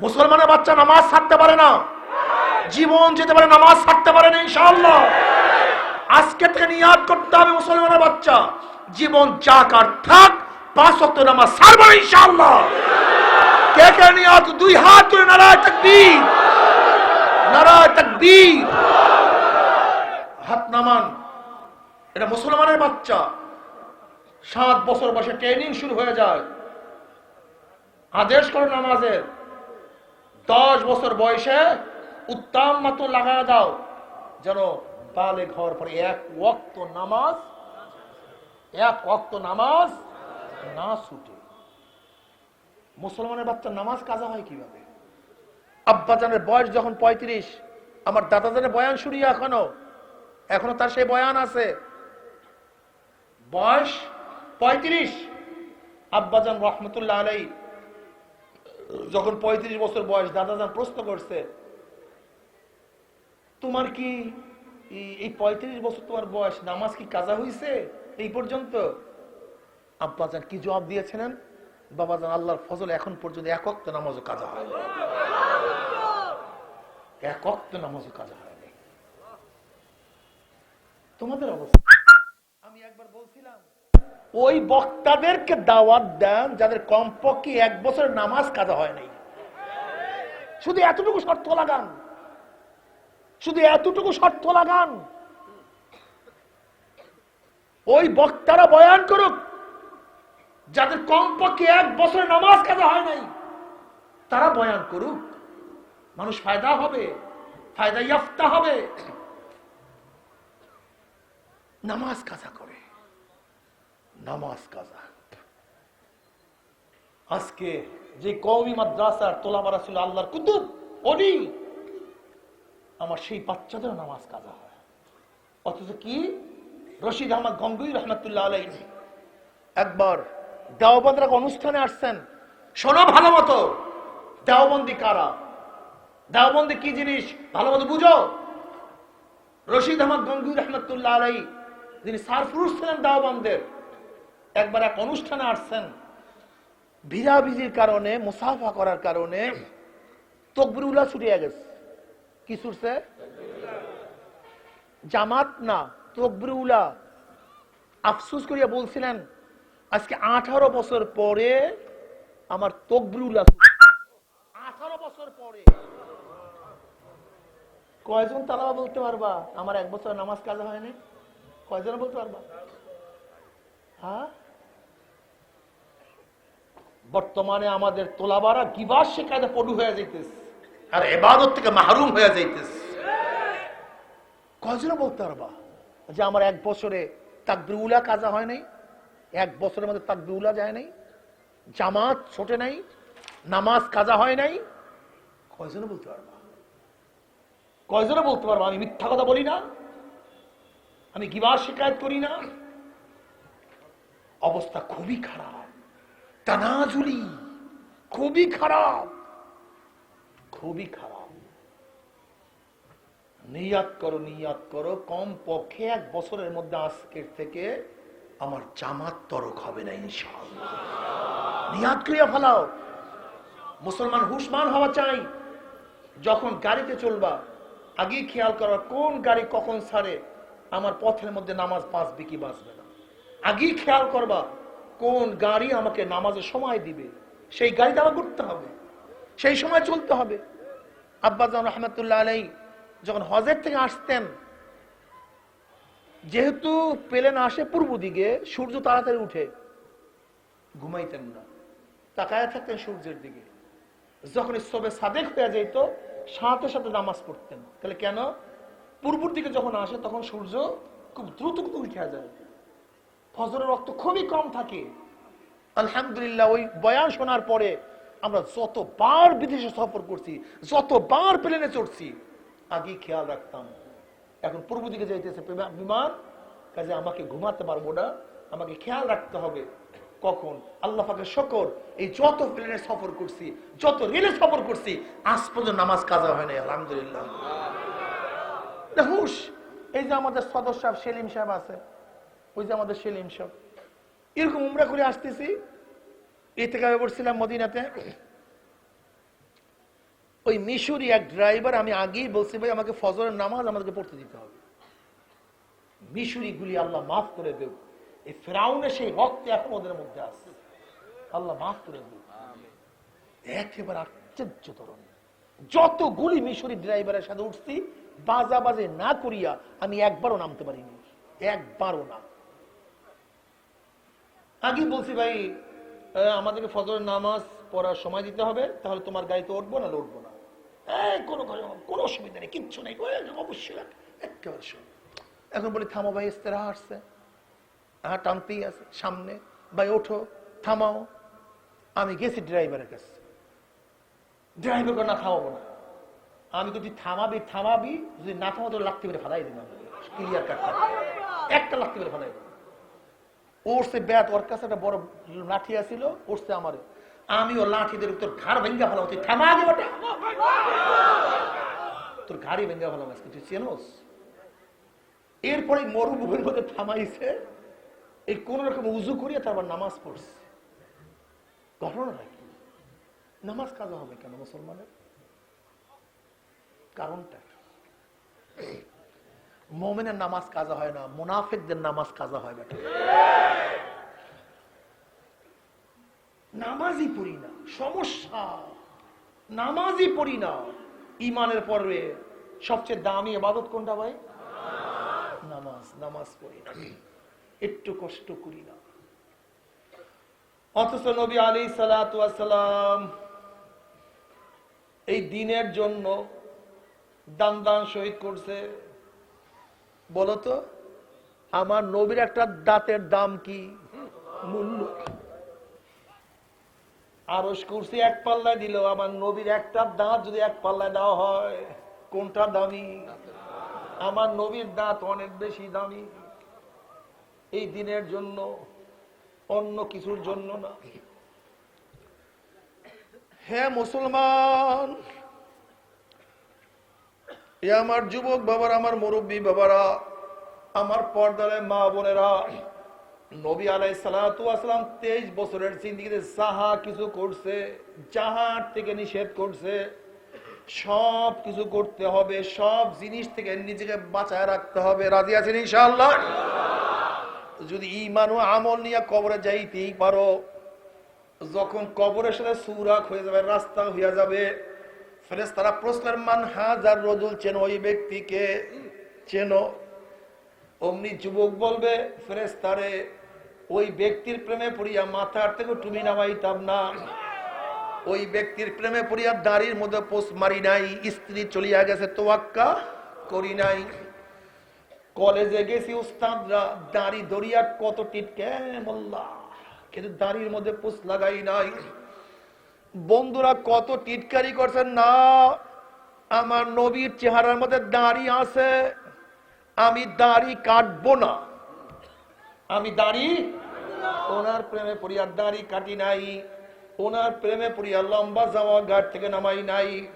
মুসলমানের বাচ্চা নামাজ ছাড়তে পারে না। জীবন যেতে পারে, নামাজ ছাড়তে পারে না, ইনশাআল্লাহ। আজকে থেকে নিয়াদ করতে হবে মুসলমানের বাচ্চা। জীবন যাক আর থাক, পাঁচ ওয়াক্ত নামাজ ছাড়বো না কে কে নিয়াদ? দুই হাত তুলে নারায় তাকবীর। নারায় তাকবীর। হাত নামান। এটা মুসলমানের বাচ্চা। সাত বছর বয়সে ট্রেনিং শুরু হয়ে যায়। আদেশ করো নামাজের। দশ বছর বয়সে উত্তম মতো লাগা দাও। যেন বালে ঘর পরে এক ওয়াক্ত নামাজ, এক ওয়াক্ত নামাজ না ছুটে। মুসলমানের বাচ্চা নামাজ কাজা হয় কীভাবে? আব্বাজানের বয়স যখন পঁয়ত্রিশ, আমার দাদাজানের বয়ান শুনি এখনও। এখনও তার সেই বয়ান আছে। বয়স পঁয়ত্রিশ। আব্বাজান রহমতুল্লাহ আলাই যখন পঁয়ত্রিশ বছর বয়স দাদাজান প্রশ্ন করছে, তোমার কি এই- এই পঁয়ত্রিশ বছর তোমার বয়স, নামাজ কি কাজা হইছে? এই পর্যন্ত। আব্বা যান কি জবাব দিয়েছিলেন? বাবাজান আল্লাহর ফজল, এখন পর্যন্ত একক নামাজও কাজা হয় একক নামাজও কাজা হয়নি। তোমাদের অবস্থা? আমি একবার বলছিলাম ওই বক্তাদেরকে দাওয়াত দেন যাদের কমপক্ষে এক বছরের নামাজ কাজা হয় নাই। শুধু এতটুকু শর্ত লাগান। শুধু এতটুকু শর্ত লাগান। ওই বক্তারা বয়ান করুক, যাদের কমপক্ষে এক বছরের নামাজ কাজা হয় নাই, তারা বয়ান করুক। মানুষ ফায়দা হবে, ফায়দা ইয়াফতা হবে। নামাজ কাজা করে। নামাজ কাজা। আজকে যে কৌমি মাদ্রাসার তোলামারা ছিল আল্লাহর কুতুব অলি আমার সেই বাচ্চাদের নামাজ কাজা অথচ কি? রশিদ আহমদ গঙ্গুই রহমতুল্লাহ আলাই একবার দেওবন্দের অনুষ্ঠানে আসছেন। শোনো ভালো মতো, দেওবন্দি কারা? দেওবন্দি কি জিনিস? ভালো মতো বুঝো। রশিদ আহমদ গঙ্গুই রহমতুল্লাহ আলাই যিনি সারফুরুস ছিলেন দেওবন্দের একবার এক অনুষ্ঠানে আসছেন। ভিড়াভিড়ির কারণে, মুসাফা করার কারণে তকবিরুল্লাহ ছুটিয়ে গেছে। কি ছুটছে? জামাত? না, তকবিরুল্লাহ। আফসুস করিয়া বলছিলেন, আজকে আঠারো বছর পরে আমার তকবিরুল্লাহ আঠারো বছর পরে। কয়জন তালাবা বলতে পারবা? আমার এক বছর নামাজ কাজা হয়নি। কয়জন বলতে পারবা? বর্তমানে আমাদের তোলাবারা গিবাস শেখাতে পড়ু হয়ে যাইতেছে। আর এবাদত থেকে মাহরুম হয়ে যাইতেছে। কয়জন বলতে পারবা? যে আমার এক বছরে তাকবিউলা কাজা হয় নাই, এক বছরের মধ্যে তাকবিউলা যায় নাই, জামাত ছোটে নাই, নামাজ কাজা হয় নাই। কয়জনে বলতে পারবা? কয়জনে বলতে পারবা? আমি মিথ্যা কথা বলি না? আমি গিবাস শিকায়ত করি না? অবস্থা খুবই খারাপ। তানাজুলি খুবই খারাপ। খুবই খারাপ। নিয়াত করো নিয়াত করো কম পক্ষে এক বছরের মধ্যে আজকের থেকে আমার জামাত তরক হবে না, ইনশাআল্লাহ। নিয়াত করিয়া ফেলাও। মুসলমান হুসমান হওয়া চাই। যখন গাড়িতে চলবা আগেই খেয়াল করা কোন গাড়ি কখন ছাড়ে, আমার পথের মধ্যে নামাজ বাঁচবে কি বাঁচবে আগেই খেয়াল করবা কোন গাড়ি আমাকে নামাজের সময় দিবে। সেই গাড়িটা আমার করতে হবে। সেই সময় চলতে হবে। আব্বাজান রহমতুল্লাহ আলাই যখন হজের থেকে আসতেন, যেহেতু প্লেন আসে পূর্ব দিকে, সূর্য তাড়াতাড়ি উঠে, ঘুমাইতেন না। তাকায় থাকতেন সূর্যের দিকে। যখন সবে সাদেক হয়ে যেত সাথে সাথে নামাজ পড়তেন। তাহলে কেন? পূর্বর দিকে যখন আসে, তখন সূর্য খুব দ্রুত উঠে যায়। ফজরের রক্ত খুবই কম থাকে। আলহামদুলিল্লাহ, ওই বয়ান শোনার পরে আমরা যতবার বিদেশে সফর করছি, যতবার প্লেনে চড়ছি আগে খেয়াল রাখতাম। এখন পূর্ব দিকে যাইতেছে বিমান, কাজে আমাকে ঘুমাতে পারব না, আমাকে খেয়াল রাখতে হবে। কখন? আল্লাহ পাকে শকর, এই যত প্লেনে সফর করছি, যত রেলে সফর করছি, আজ পর্যন্ত নামাজ কাজা হয় নাই, আলহামদুলিল্লাহ। হুশ এই যে আমাদের সদস্য সাহেব, সেলিম সাহেব আছে ওই যে আমাদের সেলিম সাহেব। এরকম উমরা করে আসতেছি। থেকে পড়ছিলাম মদিনাতে। ওই মিশরি এক ড্রাইভার আমি আগেই বলছি, ভাই, আমাকে ফজরের নামাজ আমাদেরকে পড়তে দিতে হবে। মিশরি গুলি আল্লাহ মাফ করে দেব এই সেই এখন ওদের মধ্যে আছে। আল্লাহ মাফ করে দেব একেবারে আশ্চর্য ধরনের। যতগুলি মিশরি ড্রাইভারের সাথে উঠছি, বাজা বাজে না করিয়া আমি একবারও নামতে পারিনি। একবারও না। আগে বলছি ভাই আমাদেরকে ফজরের নামাজ পড়ার সময় দিতে হবে, তাহলে তোমার গাড়িতে উঠবো না উঠবো না। কোনো কোনো- অসুবিধা নেই, কিচ্ছু নেই। অবশ্যই। একেবারে এখন বলি, থামো ভাই, ইস্তেরা আসছে হ্যাঁ টানতেই আছে, সামনে। ভাই, ওঠো, থামাও। আমি গেছি ড্রাইভারের কাছে। ড্রাইভার না, থামাবো না। আমি যদি থামাবি থামাবি, যদি না থামা তো লাত্তি মেরে ফালাই দিলাম ক্লিয়ার কাট একটা লাগতে মেরে ফালাই দিলাম ওরসে ব্যাট, ওর কাছে একটা বড় লাঠি আছিল ওরসে আমার। আমি ও লাঠিদের তোর ঘাড় ভেঙ্গা ফেলাম, তুই থামা তোর ঘাড়ি ভেঙ্গা ফেলাম আজকে, তুই চেনোস? এরপরে মরুভূমির মধ্যে থামাইছে এই কোন রকম উজু করিয়া তারপর নামাজ পড়ছে। ঘটনাটা কি? নামাজ কাজা হবে কেন মুসলমানের? কারণটা? মোমেনের নামাজ কাজা হয় না, মুনাফেকদের নামাজ কাজা হয় বেটা। নামাজই পড়ি না, সমস্যা। নামাজই পড়ি না। ইমানের পর্বে সবচেয়ে দামি এবাদত কোনটা ভাই? নামাজ নামাজ পড়ি না, একটু কষ্ট করি না। অথচ নবী আলী সালাম এই দিনের জন্য দান দান শহীদ করছে। বলতো, আমার নবীর একটা দাঁতের দাম কি? মূল্য আরস কুরসি এক পাল্লায় দিল, আমার নবীর একটা দাঁত যদি এক পাল্লায় দেওয়া হয়, কোনটা দামি? আমার নবীর দাঁত অনেক বেশি দামি। এই দিনের জন্য, অন্য কিছুর জন্য না। হ্যাঁ মুসলমান এ আমার যুবক বাবার, আমার মুরব্বী বাবারা, আমার পর্দারে মা বোনেরা, নবী আলাই সালাম তেইশ বছরের জিন্দিগিতে যাহা কিছু করছে, যাহার থেকে নিষেধ করছে, সব কিছু করতে হবে, সব জিনিস থেকে নিজেকে বাঁচায় রাখতে হবে। রাজি আছেন ইনশাআল্লাহ? যদি ইমান ও আমল নিয়ে কবরে যাইতেই পারো, যখন কবরের সাথে সুরাক হয়ে যাবে, রাস্তা হইয়া যাবে ফেরেস তারা প্রশ্নের মান হাজার রজুল চেন ওই ব্যক্তিকে? চেন। অমনি যুবক বলবে ফেরেস তারে ওই ব্যক্তির প্রেমে পড়িয়া মাথার থেকে টুমি নামাইতাম না। ওই ব্যক্তির প্রেমে পড়িয়া দাড়ির মধ্যে পোষ মারি নাই, স্ত্রী চলিয়া গেছে তোয়াক্কা, করি নাই। কলেজে গেছি উস্তাদরা, দাড়ি দরিয়া কত টিটকে মোল্লা কিন্তু দাড়ির মধ্যে পোষ লাগাই নাই। বন্ধুরা কত টিটকারি করছেন না? আমার নবীর চেহারার মধ্যে দাড়ি আছে। আমি দাড়ি কাটবো না। আমি দাড়ি ওনার প্রেমে পড়িয়া দাড়ি কাটি নাই। ওনার প্রেমে পড়িয়া লম্বা জামা ঘাট থেকে নামাই নাই।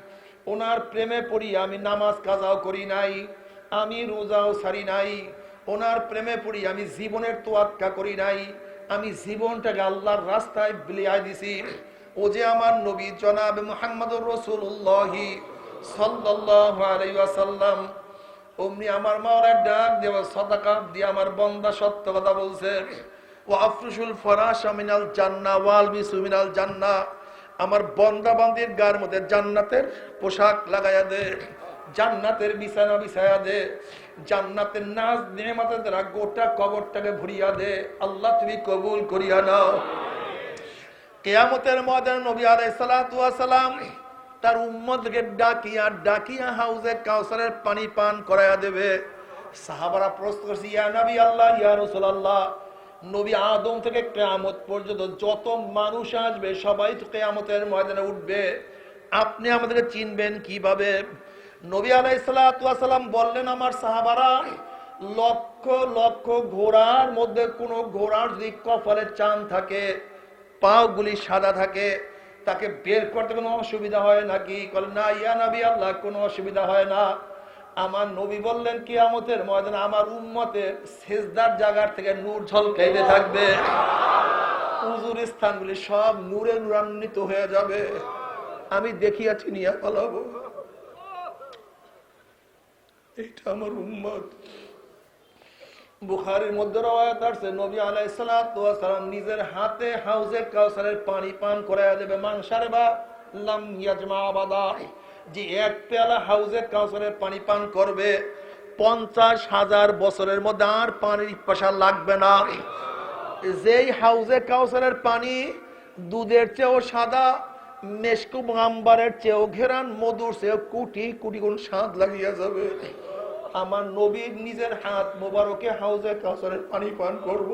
ওনার প্রেমে পড়িয়া আমি নামাজ কাজাও করি নাই। আমি রোজাও সারি নাই। ওনার প্রেমে পড়ি আমি জীবনের তোয়াক্কা করি নাই। আমি জীবনটাকে আল্লাহর রাস্তায় বিলিয়াই দিছি। ও যে আমার নবী জনাব মোহাম্মদুর রসুল্লাহি ওয়াসাল্লাম, অমনি আমার মাওলার ডাক দেওয়া সদাকা দিয়ে আমার বন্দা সত্য কথা বলছে। ও আফরুসুল ফরাশা মিনাল জান্না ওয়াল বিসু মিনাল জান্না আমার বন্দা বান্দির গার মধ্যে জান্নাতের পোশাক লাগাইয়া দে, জান্নাতের বিছানা বিছায়া দে, জান্নাতের নাচ নেমাতের দ্বারা গোটা কবরটাকে ভরিয়া দে। আল্লাহ তুমি কবুল করিয়া নাও। কেয়ামতের ময়দানে নবী আলাইহিস সালাতু ওয়াস সালাম তার উম্মতকে ডাকিয়া ডাকিয়া হাউজে কাউসারের পানি পান করাইয়া দেবে। সাহাবারা প্রশ্ন করছে, ইয়া নবী আল্লাহ, ইয়া রাসূলুল্লাহ, নবী আদম থেকে কেয়ামত পর্যন্ত যত মানুষ আসবে, সবাই তো কেয়ামতের ময়দানে উঠবে। আপনি আমাদেরকে চিনবেন কীভাবে? নবী আলাইসালাম বললেন, আমার সাহাবারা, লক্ষ লক্ষ ঘোড়ার মধ্যে কোনো ঘোড়ার যদি কপালে চান থাকে পাগুলি সাদা থাকে, তাকে বের করতে কোনো অসুবিধা হয় নাকি বলেন না, ইয়া নবী আল্লাহ, কোনো অসুবিধা হয় না। আমার নবী বললেন কি আমতের ময়দানে আমার উম্মতের সেজদার জায়গার থেকে নূর ঝলকাইতে থাকবে। উজুর স্থানগুলি সব নূরে নূরান্বিত হয়ে যাবে। আমি দেখিয়া চিনিয়া পালাবো। এটা আমার উম্মত। বুখারির মধ্যে রওয়ায়াত আসছে, নবী আলাইহিস সালাতু ওয়াস সালাম নিজের হাতে হাউজে কাউসারের পানি পান করায়া দেবে। মানসারে বা লাম ইয়াজমা আবাদা। যে এক পেয়ালা হাউজে কাউসারের পানি পান করবে, পঞ্চাশ হাজার বছরের মধ্যে আর পানির পাশা লাগবে না। যেই হাউজে কাউসারের পানি দুধের চেয়েও সাদা মেশকু আম্বারের চেয়েও ঘেরান, মধুর চেয়েও কুটি কুটি গুণ স্বাদ লাগিয়া যাবে। আমার নবীর নিজের হাত মোবারকে হাউজে কাউসারের পানি পান করব।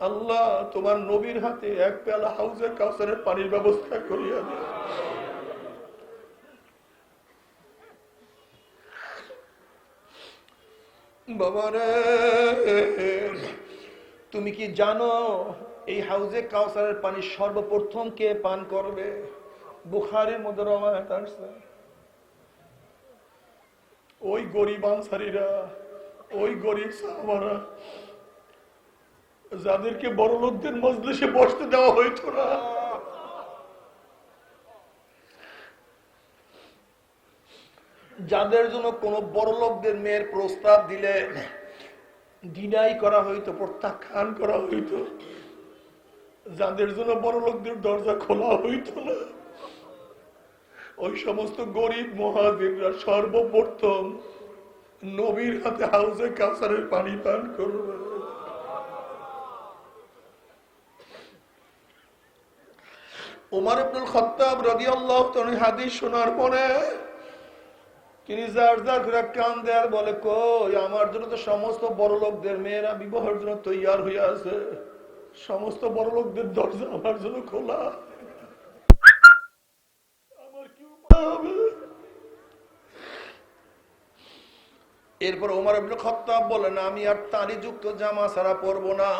আল্লাহ, তোমার নবীর হাতে এক পেলা হাউজে কাউসারের পানির ব্যবস্থা করিয়া দে বাবারে তুমি কি জানো এই হাউজে কাউসারের পানি সর্বপ্রথম কে পান করবে? বুখারের মধ্যে রমায়ত আসছে ওই গরিব আনসারীরা, ওই গরিব সাহাবারা, যাদেরকে বড় লোকদের মজলিসে বসতে দেওয়া হইতো না। যাদের জন্য কোন বড় লোকদের মেয়ের প্রস্তাব দিলে ডিনাই করা হইতো, প্রত্যাখ্যান করা হইতো, যাদের জন্য বড় লোকদের দরজা খোলা হইতো না। ওই সমস্ত গরিব মহাদেবরা সর্বপ্রথম নবীর হাতে হাউসে কাউসারের পানি পান করবে। উমার আব্দুল হাদিস শোনার পরে তিনি যার যার করে কান দেয়ার বলে, কই, আমার জন্য তো সমস্ত বড় লোকদের মেয়েরা বিবাহের জন্য তৈয়ার হয়ে আছে। সমস্ত বড় লোকদের দরজা আমার জন্য খোলা। এরপর ওমর ইবনে খত্তাব বলেন, আমি আর তালি যুক্ত জামা ছাড়া পরবো না।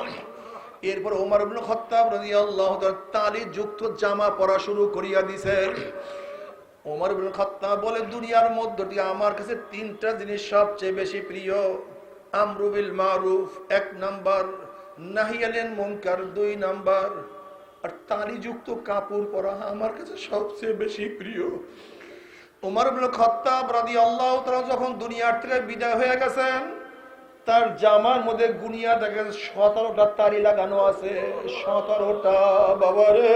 এরপর ওমর ইবনে খত্তাব রাদিয়াল্লাহু তাআলা তালি যুক্ত জামা পরা শুরু করিয়া দিছে ওমর ইবনে খত্তাব বলে, দুনিয়ার মধ্যে আমার কাছে তিনটা জিনিস সবচেয়ে বেশি প্রিয়। আমরুবিল মারুফ, এক নাম্বার নাহিয়ালেন মুনকার, দুই নাম্বার আর তালিযুক্ত কাপড় পরা আমার কাছে সবচেয়ে বেশি প্রিয়। উমর ইবনে খত্তাব রাদিয়াল্লাহু তাআলা যখন দুনিয়ার থেকে বিদায় হয়ে গেছেন, তার জামার মধ্যে গুনিয়া দেখে সতেরোটা তারি লাগানো আছে। সতেরোটা, বাবারে!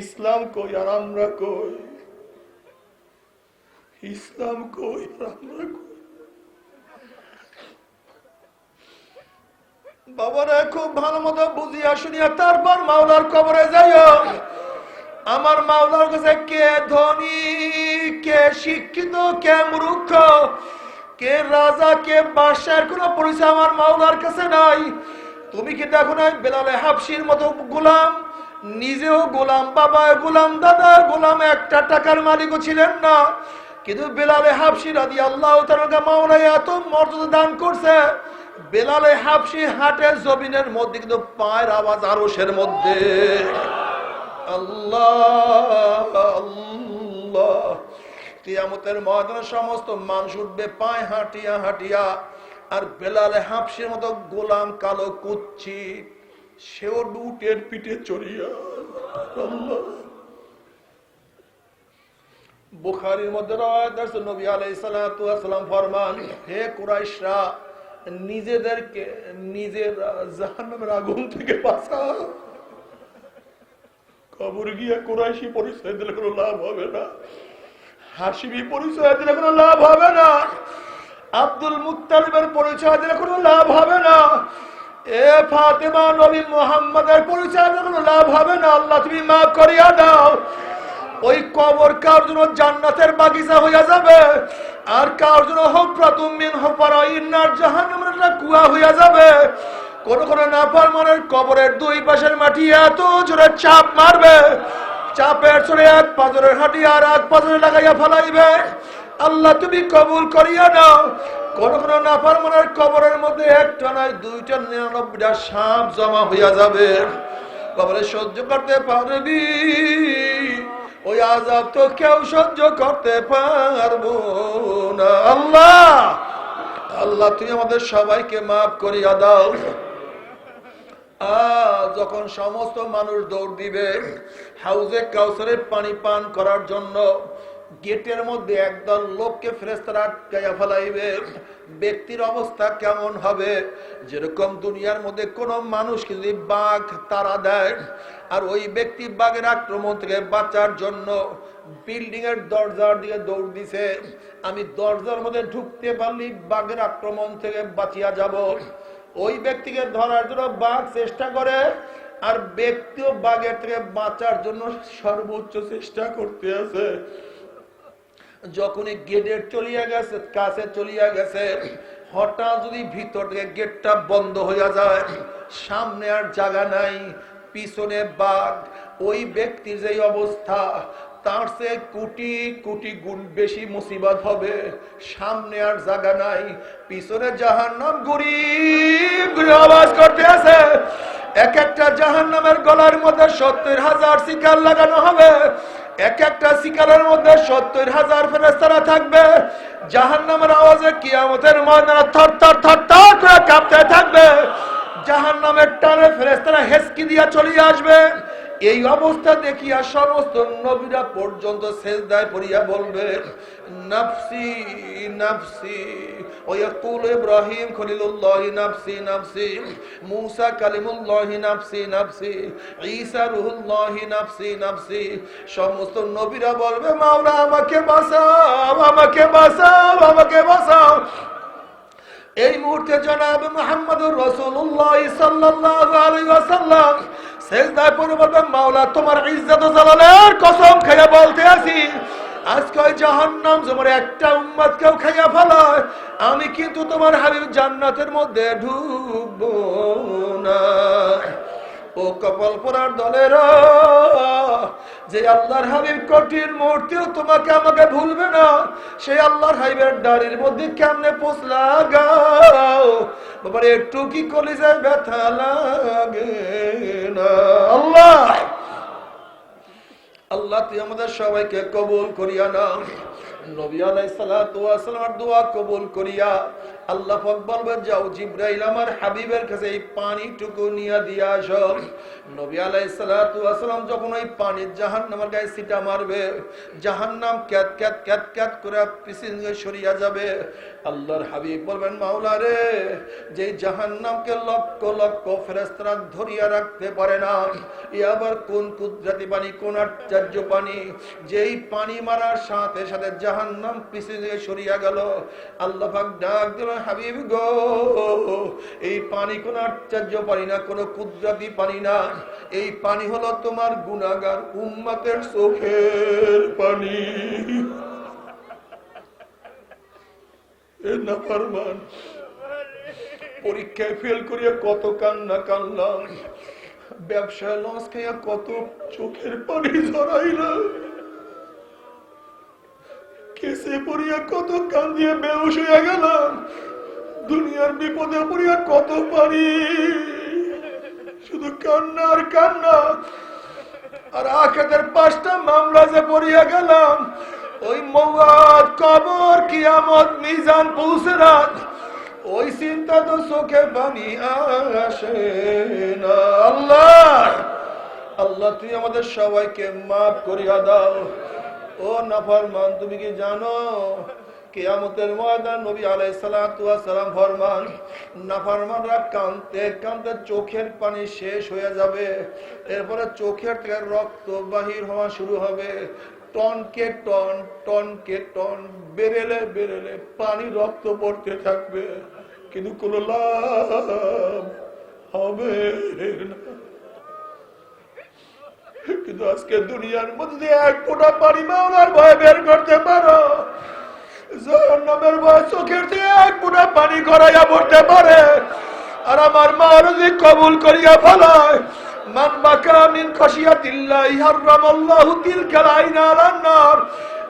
ইসলাম কই আর আমরা কই? ইসলাম কই আর আমরা কই? বাবারা, খুব ভালো মতো বুঝিয়া শুনিয়া তারপর মাওলার কবরে যাইও। আমার মাওলার কাছে কে ধনী, কে শিক্ষিত, কে মূর্খ, কে রাজা, কে বাদশার কোনো পরিচয় আমার মাওলার কাছে নাই। তুমি কি দেখো নাই? বেলালে হাফসির মতো গোলাম, নিজেও গোলাম, বাবা গোলাম, দাদা গোলাম, একটা টাকার মালিকও ছিলেন না। কিন্তু বেলালে হাফসি রাদি আল্লাহ মাওলাই এত মর্যাদা দান করছে, বেলালে হাফসি হাটে জমিনের মধ্যে কিন্তু পায়ের আওয়াজ আরসের মধ্যে। আল্লাহ কিয়ামতের ময়দানে সমস্ত মানুষ উঠবে পায়ে হাঁটিয়া হাঁটিয়া, আর বেলালে হাফসির মতো গোলাম কালো কুচ্ছি সেও ডুটের পিঠে চড়িয়া। বুখারির মধ্যে নবী সালাতু সালাম ফরমান, হে কুরাইশরা, নিজেদেরকে, নিজের জাহান্নামের আগুন থেকে বাঁচাও। কবর গিয়া কুরাইশি পরিচয় দিলে কোনো লাভ হবে না। হাসিবি পরিচয় দিলে কোনো লাভ হবে না। আব্দুল মুত্তালিবের পরিচয় দিলে কোনো লাভ হবে না। এ ফাতেমা নবী মোহাম্মদের পরিচয় দিলে কোনো লাভ হবে না। আল্লাহ তুমি করিয়া দাও। ওই কবর কার জন্য জান্নাতের বাগিচা হইয়া যাবে? আর কার জন্য হফরাতুমিন হফারা ইন্নার জাহান্নামের কুয়া হইয়া যাবে? কোন কোন নাফরমানের কবরের দুই পাশের মাটি এত জোরে চাপ মারবে। চাপের চড়ে এক পাজরের হাঁটি আর এক পাজরে লাগাইয়া ফেলাইবে। আল্লাহ তুমি কবুল করিয়া নাও। কোন কোন নাফরমানের কবরের মধ্যে একটা নয় দুইটা নিরানব্বইটা সাপ জমা হইয়া যাবে। কবরে সহ্য করতে পারবি, ওই আজাব তো কেউ সহ্য করতে পারব না। আল্লাহ আল্লাহ তুমি আমাদের সবাইকে মাফ করিয়া দাও। যখন সমস্ত মানুষ দৌড় দিবে, হাউজে কাউসারের পানি পান করার জন্য গেটের মধ্যে একদল লোককে ফেরেস্তারা আটকাইয়া ফেলাইবে। ব্যক্তির অবস্থা কেমন হবে? যেরকম দুনিয়ার মধ্যে কোন মানুষকে যদি বাঘ, তারা দেয়, আর ওই ব্যক্তি বাঘের আক্রমণ থেকে বাঁচার জন্য বিল্ডিং এর দরজার দিকে দৌড় দিছে, আমি দরজার মধ্যে ঢুকতে পারলি বাঘের আক্রমণ থেকে বাঁচিয়া যাব। ওই ব্যক্তিকে ধরার জন্য বাঘ চেষ্টা করে, আর ব্যক্তিও বাঘের থেকে বাঁচার জন্য সর্বোচ্চ চেষ্টা করতে আছে। যখনই গেটের চলিয়া গেছে, কাছে চলিয়া গেছে, হঠাৎ যদি ভিতর থেকে গেটটা বন্ধ হইয়া যায়, সামনে আর জায়গা নাই, পিছনে বাঘ। ওই ব্যক্তির যে অবস্থা তার সে কোটি কোটি গুণ বেশি মুসিবত হবে। সামনে আর জায়গা নাই। পিছনে জাহান নাম গুড়ি আওয়াজ করতে আছে। এক একটা জাহান নামের গলার মধ্যে সত্তর হাজার শিকার লাগানো হবে। এক একটা শিকারের মধ্যে সত্তর হাজার ফেরেস্তারা থাকবে। জাহান নামের আওয়াজে কিয়ামতের ময়দানে থর থর থর থর কাঁপতে থাকবে। জাহান নামের টানে ফেরেস্তারা হেসকি দিয়া চলিয়ে আসবে। এই অবস্থা দেখিয়া সমস্ত নবীরা পর্যন্ত শেষদায় পড়িয়া বলবে নাফসি নাফসি মুসা নাফসি নাফসি। সমস্ত নবীরা বলবে, মাওলা আমাকে বাঁচাও আমাকে বাঁচাও আমাকে বাঁচাও। এই মুহূর্তে জনাব মোহাম্মদুর রসুল্লাহ সাল্লাল্লাহু আলাইহি ওয়াসাল্লাম সেজদায় পড়ে বলবেন, মাওলা, তোমার ইজ্জত জালালের কসম খাইয়া বলতে আছি, আজকে ওই জাহান্নাম তোমার একটা উম্মত কেউ খাইয়া ফেলায়, আমি কিন্তু তোমার হাবিব জান্নাতের মধ্যে ঢুকবো না। ও কপাল পরার দলের, যে আল্লাহর হাবিব কঠিন মুহূর্তেও তোমাকে আমাকে ভুলবে না, সেই আল্লাহর হাবিবের দাড়ির মধ্যে কেমনে পোষলা গাও বাবার, একটু কি কলিজায় ব্যথা লাগে না? আল্লাহ! আল্লাহ, তুই আমাদের সবাইকে কবুল করিয়া না নবী আলাইহিস সালাতু ওয়াস সালামের দোয়া কবুল আল্লাহ লক্ষ লক্ষ ধরিয়া রাখতে পারে না ই আবার কোন পানি কোন পানি যেই পানি মারার সাথে সাথে জাহান্নাম সরিয়া গেল। আল্লাহ ডাক দিল, হাবিব গো, এই পানি কোন আশ্চর্য পানি না পানি না। এই পানি হলো তোমার গুনাহগার উম্মতের চোখের পানি। পরীক্ষায় ফেল করিয়া কত কান্না কানলাম, ব্যবসায় লস খাইয়া কত চোখের পানি ঝরাইলাম। কেসে পড়িয়া কত কান্দিয়ে বেউস হইয়া গেলাম। দুনিয়ার বিপদে পড়িয়া কত পারি। শুধু কান্না আর কান্না। আর আখেদের পাঁচটা মামলা যে পড়িয়া গেলাম, ওই মৌয়াদ কবর কিয়ামত মিজান পুসরাত ওই চিন্তা তো চোখে পানি আসে না। আল্লাহ! আল্লাহ তুই আমাদের সবাইকে মাফ করিয়া দাও। ও নাফরমান, তুমি কি জানো? কেয়ামতের ময়দান নবী সালাতু সালাম ফরমান, নাফরমানরা কাঁদতে কাঁদতে চোখের পানি শেষ হয়ে যাবে। এরপরে চোখের থেকে রক্ত বাহির হওয়া শুরু হবে। টনকে টন টনকে টন, বেরেলে বেরেলে পানি রক্ত পড়তে থাকবে। কিন্তু কোনো লাভ হবে না। কিন্তু আজকে দুনিয়ার মধ্যে এক ফোঁটা পানি মাওলার ভয় বের করতে পারো। চোখের দিয়ে পানি পারে। আর আমার মা কবুল করিয়া নার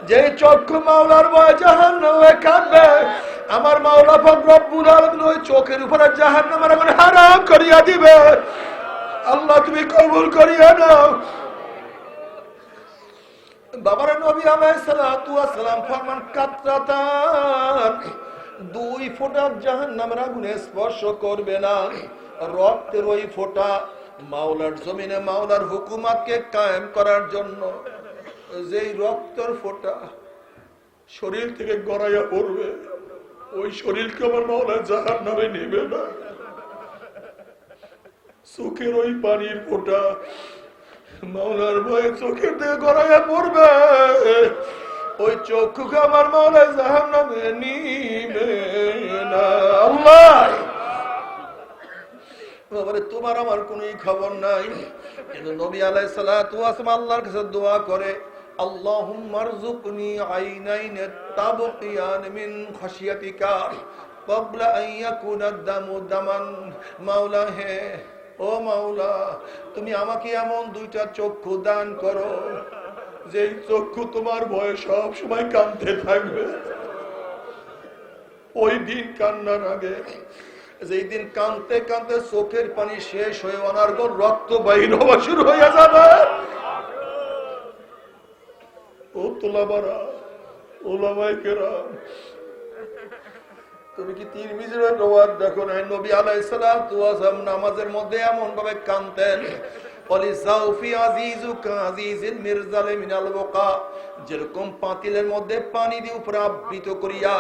যে চক্ষু মাওলার ভয় জাহান্নামে কাঁদবে, আমার মাওলা পাক রব্বুল আলামিন ওই চোখের উপরে জাহান্নামের আগুন হারাম করিয়া দিবে। আল্লাহ তুমি কবুল করিয়া নাও। বাবার নবী আলাইহিস সালাতু ওয়াস সালাম ফরমান কাতরাতান দুই ফোঁটা জাহান্নামের আগুনে স্পর্শ করবে না। রক্তের ওই ফোঁটা মাওলার জমিনে, মাওলার হুকুমাতকে কায়েম করার জন্য। যেই রক্তের ফোঁটা শরীর থেকে গড়াইয়া পড়বে, ওই শরীরকে আমার মাওলা জাহার নামে নেবে না। চোখের ওই পানির ফোঁটা মাওলার ভয়ে চোখের থেকে গড়াইয়া পড়বে। ওই চক্ষুকে আমার মাওলা জাহার নামে নিবে আল্লাহ! তোমার আমার কোন খবর নাই। কিন্তু নবী আলাই সালাতু আল্লাহর কাছে দোয়া করে, আল্লাহুম্মা রযুকনি আইনাইন তাবকিয়ান মিন খাশিয়াতিকা, ক্বাবলা আন ইয়াকুনা দামু দামান। মাওলা, হে ও মাওলা, তুমি আমাকে এমন দুইটা চক্ষু দান করো যে চক্ষু তোমার ভয়ে সব সময় কাঁদতে থাকবে। ওই দিন কান্নার আগে, যেই দিন কানতে কানতে চোখের পানি শেষ হয়ে অনার্গল রক্ত বাহির হওয়া শুরু হয়ে যাবে। ও তোলাবারা ওলামাই কেরাম তুমি কি তীর মিজরের রোয়ার দেখো নবী আলাইসালাম নামাজের মধ্যে এমন ভাবে কানতেন যেরকম পাতিলের মধ্যে পানি দিয়ে উপরে আবৃত করিয়া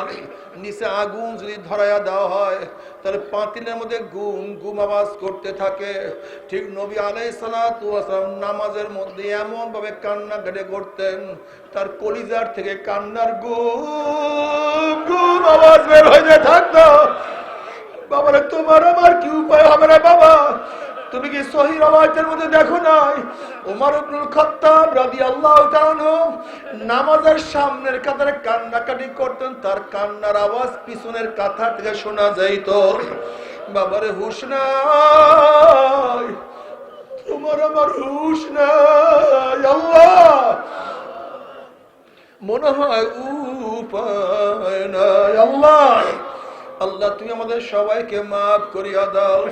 নিচে আগুন যদি ধরাইয়া দেওয়া হয়, তাহলে পাতিলের মধ্যে গুম গুম আওয়াজ করতে থাকে। ঠিক নবী আলাই সালাম নামাজের মধ্যে এমন ভাবে কান্না কেটে করতেন তার কলিজার থেকে কান্নার গুম গুম আওয়াজ বের হয়ে থাকতো। বাবারে, তোমার আমার কি উপায় হবে না বাবা? তুমি কি সহি রওয়ায়তের মধ্যে দেখো নাই? ওমর ইবনুল খাত্তাব রাদিয়াল্লাহু তাআলা নামাজের সামনের কাতারে কান্নাকাটি করতেন, তার কান্নার আওয়াজ পিছনের কাঁথা থেকে শোনা যাইত। বাবারে, হুশ নাই। তোমার আমার হুশ নাই, আল্লাহ। মনে হয় উপায় নাই, আল্লাহ। আল্লাহ, তুমি আমাদের সবাইকে মাফ করিয়া দাও।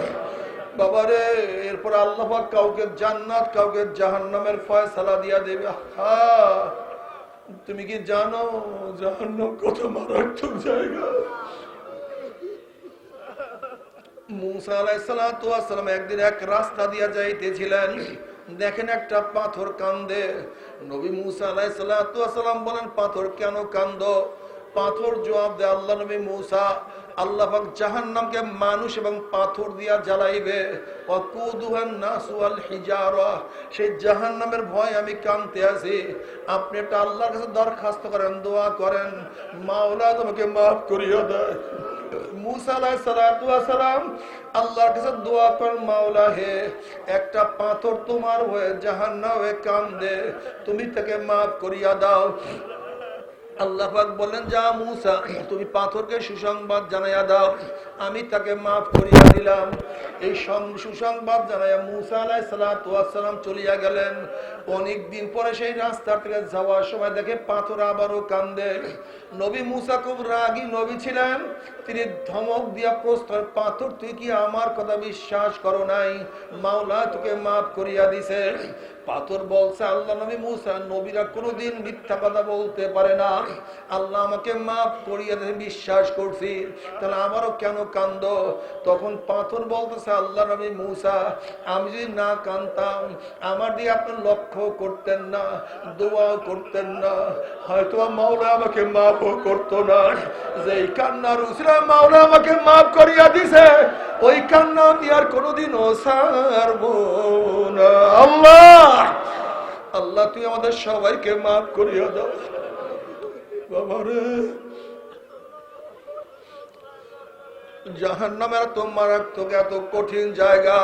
বাবারে, এরপর আল্লাহ কাউকে জান্নাত, কাউকে জাহান্নামের ফয়সালা দিয়া দেবে। হা তুমি কি জানো জাহান্নাম কত মারাত্মক জায়গা? মুসা একদিন এক রাস্তা দিয়া যাইতেছিলেন। দেখেন একটা পাথর কান্দে। নবী মুসা আলাইসালাম বলেন, পাথর কেন কান্দ? পাথর জবাব দেয় আল্লাহ নবী মুসা, আল্লাহ পাক জাহান্নামকে মানুষ এবং পাথর দিয়া জ্বালাইবে। সেই জাহান্নামের ভয় আমি কানতে আছি। আপনি একটা আল্লাহর কাছে দরখাস্ত করেন, দোয়া করেন। মাওলা তোমাকে মাফ করিয়া দেয়। আল্লাহর দোয়া করেন, মাওলা হে, একটা পাথর তোমার হয়ে, জাহান্নামে কান্দে তুমি তাকে মাফ করিয়া দাও। আল্লাহ বলেন যা মুসা তুমি পাথরকে সুসংবাদ জানাইয়া দাও। আমি তাকে মাফ করিয়া দিলাম। এই সুসংবাদ জানাইয়া মুসা আলাই সালাম চলিয়া গেলেন। অনেক দিন পরে সেই রাস্তা থেকে যাওয়ার সময় দেখে পাথর আবারও কান্দে। নবী মুসা খুব রাগী নবী ছিলেন। তিনি ধমক দিয়া প্রস্তাব পাথর, তুই কি আমার কথা বিশ্বাস করো নাই? মাওলা তোকে মাফ করিয়া দিছে। পাথর বলছে, আল্লাহ নবী মুসা, নবীরা কোনোদিন মিথ্যা কথা বলতে পারে না। আল্লাহ আমাকে মাফ করিয়া বিশ্বাস করছি। তাহলে আমারও কেন কান্দ। তখন পাথর বলতেছে আল্লাহ নবী মুসা, আমি যদি না কানতাম, আমার দিয়ে আপনি লক্ষ্য করতেন না দোয়াও করতেন না হয়তো মাওলা আমাকে মাফও করতো না। যে কান্নার উসরা মাওলা আমাকে মাফ করিয়া দিছে, ওই কান্না আমি আর কোনোদিনও সারবো না। আল্লাহ! আল্লাহ, তুই আমাদের সবাইকে মাফ করিয়া দাও। বাবারে! জাহান নামের এত মারাত্মক এত কঠিন জায়গা।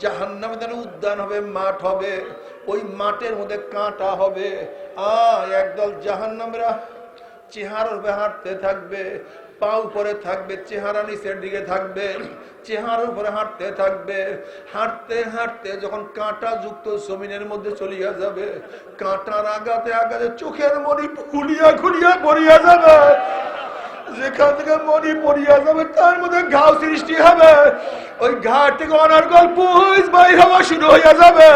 জাহান নামে যেন উদ্যান হবে, মাঠ হবে, ওই মাঠের মধ্যে কাঁটা হবে। আহ একদল জাহান নামেরা চেহারার উপরে হাঁটতে থাকবে, পা উপরে থাকবে, চেহারা নিচের দিকে থাকবে, চেহারার উপরে হাঁটতে থাকবে। হাঁটতে হাঁটতে যখন কাঁটা যুক্ত জমিনের মধ্যে চলিয়া যাবে, কাঁটার আগাতে আগাতে চোখের মনি খুলিয়া খুলিয়া পড়িয়া যাবে। যেখান থেকে মনি পড়িয়া যাবে, তার মধ্যে ঘাও সৃষ্টি হবে। ওই ঘাট থেকে অনার্গল বাই হওয়া শুরু হইয়া যাবে।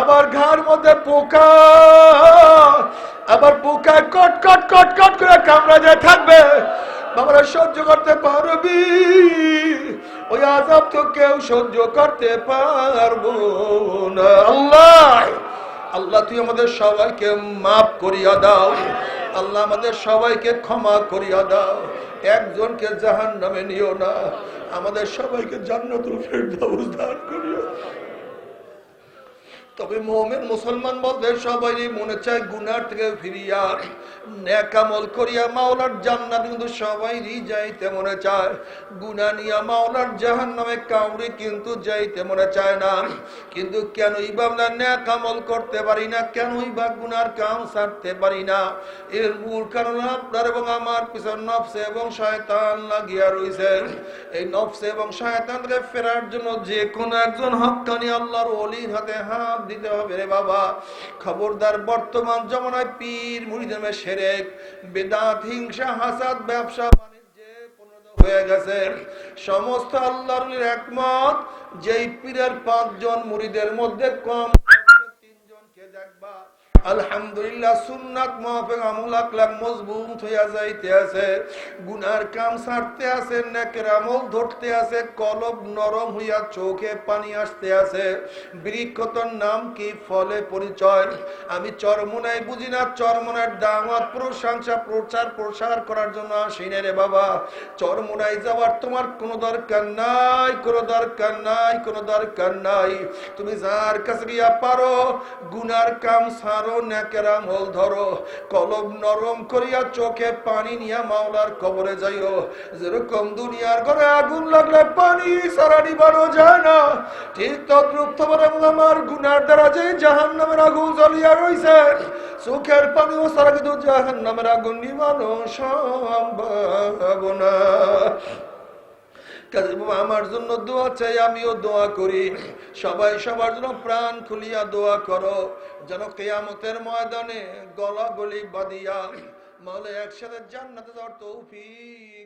আবার ঘাড় মধ্যে পোকা, আবার পোকা কট কট কট কট করে কামড়া যায় থাকবে। বাবারা, সহ্য করতে পারবি? ওই আজাব তো কেউ সহ্য করতে পারব না। আল্লাহ আল্লাহ, তুই আমাদের সবাইকে মাফ করিয়া দাও। আল্লাহ আমাদের সবাইকে ক্ষমা করিয়া দাও। একজনকে জাহান নামে নিও না। আমাদের সবাইকে জান্নাতুল ফেরদাউস দান করিও। তবে মোহামেন মুসলমান বলতে সবাই মনে চায় গুনার থেকে ফিরিয়া। নেকামল করিয়া মাওলার জান্নাত কিন্তু সবাই যাইতে মনে চায়। গুনা নিয়া মাওলার জাহান নামে কাউরি কিন্তু যাইতে মনে চায় না। কিন্তু কেনই বা আমরা নেকামল করতে পারি না, কেনই বা গুনার কাম ছাড়তে পারি না। এর মূল কারণ আপনার এবং আমার পিছন নফসে এবং শয়তান লাগিয়া রয়েছে এই নফসে এবং শয়তান থেকে ফেরার জন্য যে কোনো একজন হকানি আল্লাহর অলির হাতে হাত দিতে হবে রে বাবা। খবরদার বর্তমান জমানায় পীর মুড়িদমে সেরেক, বেদাত, হিংসা, হাসাদ, ব্যবসা হয়ে গেছে। সমস্ত আল্লাহর একমত, যেই পীরের পাঁচজন মুড়িদের মধ্যে কম আলহামদুলিল্লাহ, সুন্নাত মাহফিক মজবুত হইয়া যাইতে আছে। গুনার কাম ছাড়তে আছে, নেকের আমল ধরতে আছে, কলব নরম হইয়া চোখে পানি আসতে আছে। বৃক্ষতর নাম কি? ফলে পরিচয়। আমি চরমুনাই বুঝি না, চরমুনার দামাত প্রশংসা, প্রচার, প্রসার করার জন্য আসি না রে বাবা। চরমুনাই যাওয়ার তোমার কোনো দরকার নাই, কোনো দরকার নাই, কোনো দরকার নাই। তুমি যার কাছে গিয়া পারো, গুনার কাম সারো নেকের আমল ধরো, কলম নরম করিয়া চোখে পানি নিয়া মাওলার কবরে যাইও। যেরকম দুনিয়ার ঘরে আগুন লাগলে পানি সারা নিবানো যায় না। ঠিক আমার গুনার দ্বারা যে জাহান নামের আগুন জ্বলিয়া রইছে চোখের পানিও সারা কিন্তু জাহান নামের আগুন নিবানো সম্ভব না আমার জন্য দোয়া চাই, আমিও দোয়া করি। সবাই সবার জন্য প্রাণ খুলিয়া দোয়া করো। যেন কেয়ামতের ময়দানে গলা গলি বাদিয়া মালে একসাথে জান্নাতে যাওয়ার তৌফিক